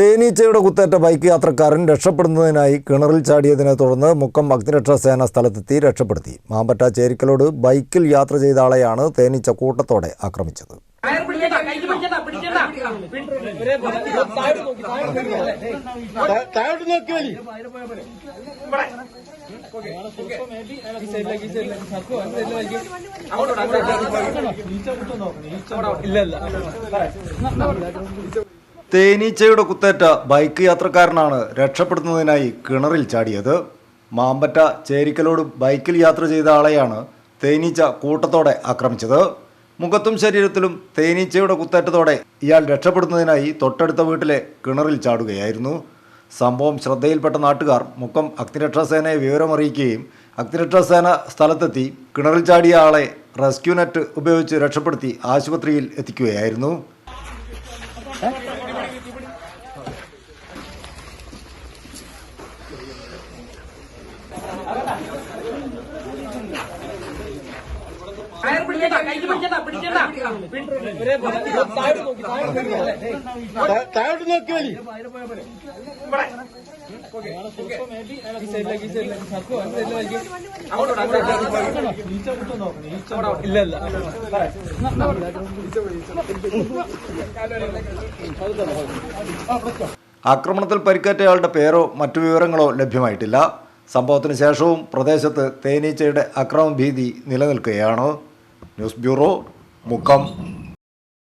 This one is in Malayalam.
തേനീച്ചയുടെ കുത്തേറ്റ ബൈക്ക് യാത്രക്കാരൻ രക്ഷപ്പെടുന്നതിനായി കിണറിൽ ചാടിയതിനെ തുടർന്ന് മുക്കം അഗ്നിരക്ഷാ സേന സ്ഥലത്തെത്തി രക്ഷപ്പെടുത്തി. മാമ്പറ്റ ചേരിക്കലോട് ബൈക്കിൽ യാത്ര ചെയ്ത ആളെയാണ് തേനീച്ച കൂട്ടത്തോടെ ആക്രമിച്ചത്. കയർ തേനീച്ചയുടെ കുത്തേറ്റ ബൈക്ക് യാത്രക്കാരനാണ് രക്ഷപ്പെടുന്നതിനായി കിണറിൽ ചാടിയത്. മാമ്പറ്റ ചേരിക്കലോട് ബൈക്കിൽ യാത്ര ചെയ്ത ആളെയാണ് തേനീച്ച കൂട്ടത്തോടെ ആക്രമിച്ചത്. മുഖത്തും ശരീരത്തിലും തേനീച്ചയുടെ കുത്തേറ്റത്തോടെ ഇയാൾ രക്ഷപ്പെടുന്നതിനായി തൊട്ടടുത്ത വീട്ടിലെ കിണറിൽ ചാടുകയായിരുന്നു. സംഭവം ശ്രദ്ധയിൽപ്പെട്ട നാട്ടുകാർ മുക്കം അഗ്നിരക്ഷാസേനയെ വിവരമറിയിക്കുകയും അഗ്നിരക്ഷാസേന സ്ഥലത്തെത്തി കിണറിൽ ചാടിയ ആളെ റെസ്ക്യൂ നെറ്റ് ഉപയോഗിച്ച് രക്ഷപ്പെടുത്തി ആശുപത്രിയിൽ എത്തിക്കുകയായിരുന്നു. താഴോട്ട് നോക്കി ആക്രമണത്തിൽ പരിക്കേറ്റയാളുടെ പേരോ മറ്റു വിവരങ്ങളോ ലഭ്യമായിട്ടില്ല. സംഭവത്തിന് ശേഷവും പ്രദേശത്ത് തേനീച്ചയുടെ അക്രമ ഭീതി നിലനിൽക്കുകയാണ്. News bureau Mukkam.